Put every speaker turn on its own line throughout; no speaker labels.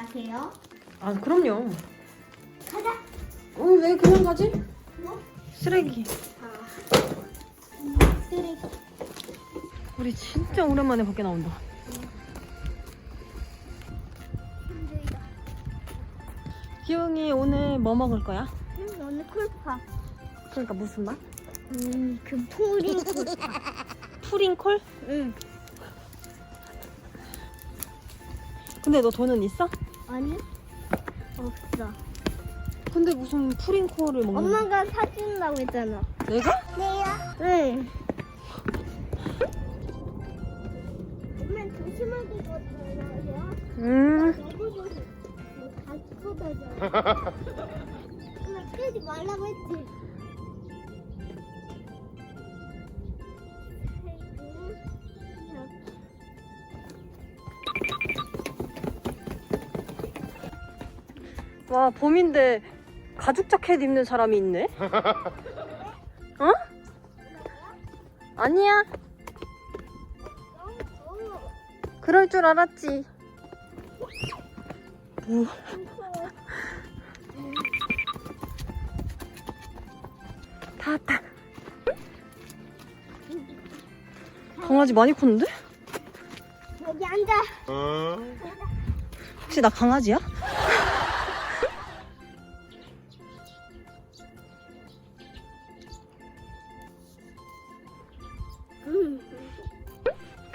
마세요.
아 그럼요.
가자.
어, 왜 그냥 가지?
뭐?
쓰레기.
아. 쓰레기.
우리 진짜 오랜만에 밖에 나온다. 기웅이 오늘 뭐 먹을 거야?
응, 오늘 콜파.
그러니까 무슨 맛?
음, 그 푸린 콜파.
푸링 콜?
응.
근데 너 돈은 있어?
아니? 없어.
근데 무슨 푸링콜을 먹는?
엄마가 사준다고 했잖아.
내가?
네요. 응. 엄마 조심하게 걷어요.
음.
다시 걷어져. 엄마 끄지 말라고 했지.
와 봄인데 가죽 자켓 입는 사람이 있네? 어? 아니야. 그럴 줄 알았지. 뭐, 다 왔다. 강아지 많이 컸는데?
여기 앉아.
혹시 나 강아지야?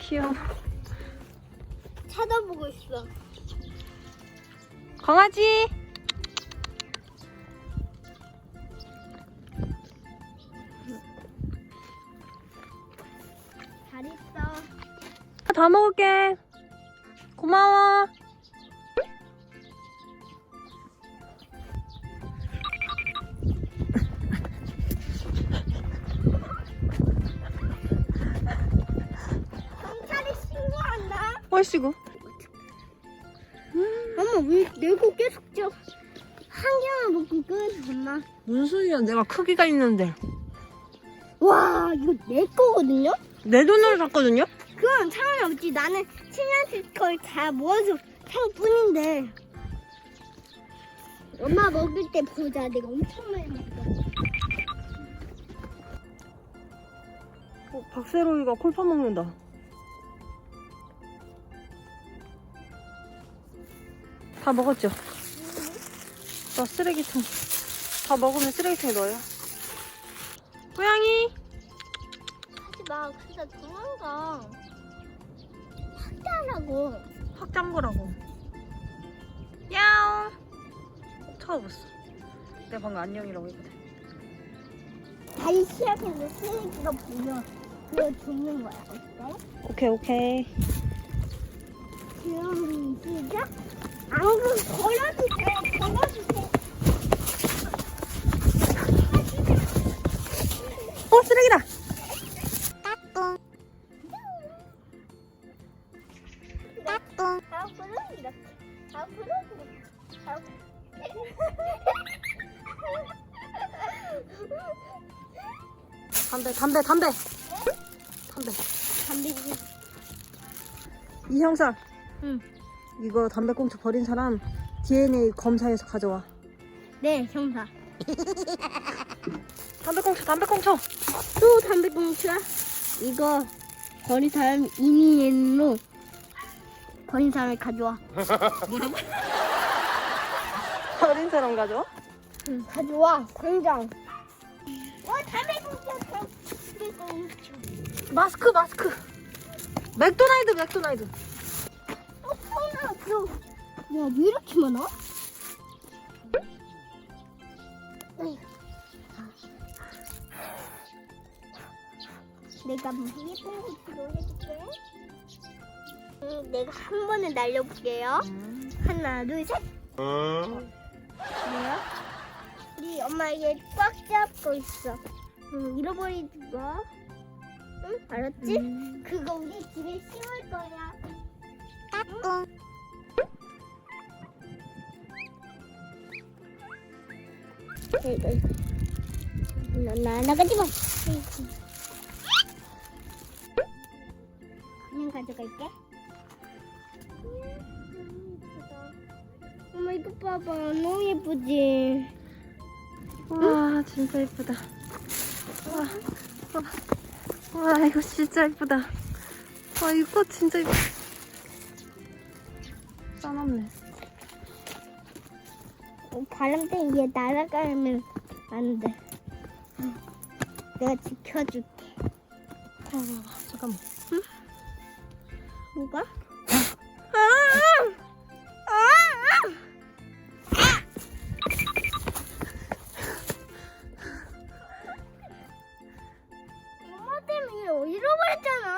귀여워.
쳐다보고 있어.
강아지!
잘 있어.
다 먹을게. 고마워. 얼씨구.
엄마 왜 내고 계속 저한 개만 먹고 끊어 엄마.
무슨 소리야? 내가 크기가 있는데.
와 이거 내 거거든요?
내 돈으로 샀거든요?
그건 상관이 없지. 나는 7년치 걸다 모아서 산 뿐인데. 엄마 먹을 때 보자. 내가 엄청 많이 먹어.
어, 박세로이가 콜파 먹는다. 다 먹었죠? 나 쓰레기통. 다 먹으면 쓰레기통에 넣어요. 고양이!
하지 마. 진짜 도망가. 확대하라고.
확 잠그라고. 야옹! 쳐다봤어. 내가 방금 안녕이라고 했거든.
다시 시작해서 쓰레기가 보여. 그거 죽는 거야. 어때?
오케이, 오케이.
그럼 시작. 안그 걸어주세요. 걸어주세요.
어, 쓰레기다!
이렇게. 앞-
담배, 담배, 담배! 담배.
담배
이 형사.
응.
이거 담배꽁초 버린 사람 DNA 검사해서 가져와.
네, 형사.
담배꽁초, 담배꽁초!
또 담배꽁초야? 이거 버린 사람 이니엔로 버린 사람을 가져와.
버린 사람 가져와?
응, 가져와. 당장. 어, 담배꽁초. 담배꽁초.
마스크, 마스크! 맥도날드, 맥도날드!
어. 야, 왜 이렇게 많아? 내가 무슨 예쁜 고추로 해줄게. 음, 내가 한 번에 날려볼게요. 하나, 둘, 셋. 뭐야? 우리 엄마 얘꽉 잡고 있어. 응, 잃어버리지 마. 응, 알았지? 그거 우리 집에 심을 거야. 응? 이 나가지 마. 그냥 가져갈게. 엄마 이거 봐봐 너무 예쁘지?
와 진짜 예쁘다. 와, 와, 와 이거 진짜 예쁘다. 와 이거 진짜 예쁘다. 싸납네.
어, 바람 때문에 얘 날아가면 안 돼. 내가 지켜줄게.
와, 잠깐만.
뭐가? 아! 아! 엄마 때문에 잃어버렸잖아.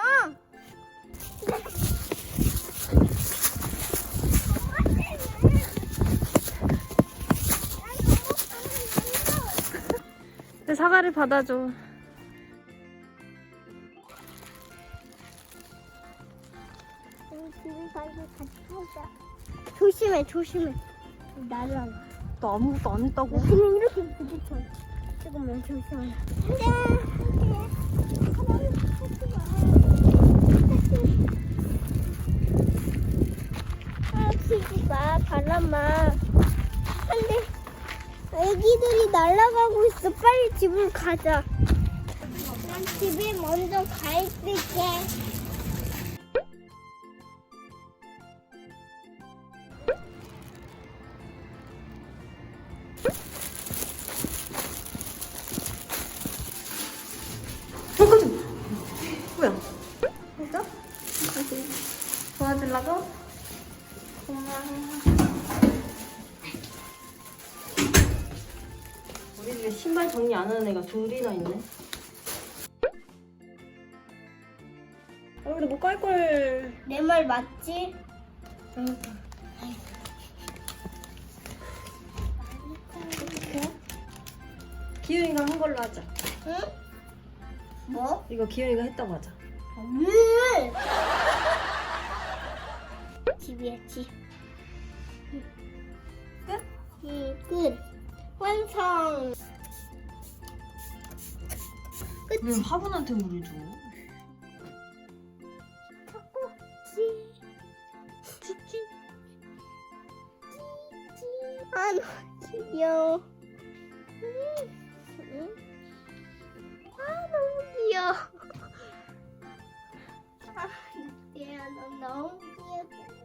사과를 받아줘.
조심해, 조심해. 날아가.
나 아무것도 안 했다고.
그냥 이렇게 부딪혀. 조금만 조심해. 아, 애기들이 날아가고 있어. 빨리 집으로 가자. 난 집에 먼저 가 있을게.
뭐야? 정리 안 하는 애가 둘이나 있네. 아, 근데 못 갈 걸.
내 말 맞지? 응.
기훈이가 한 걸로 하자.
응? 뭐?
이거 기훈이가 했다고 하자.
왜? 집이야 집. 끝? 응, 끝. 완성. 끝.
왜 화분한테 물을 줘?
아 너무 귀여워. 아 너무 귀여워. 아 늑대야 너 너무 귀엽잖아.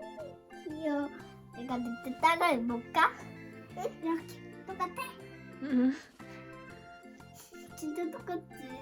음, 귀여워. 내가 늑대 따라 해볼까? 응? 이렇게 똑같아?
응.
진짜 똑같지.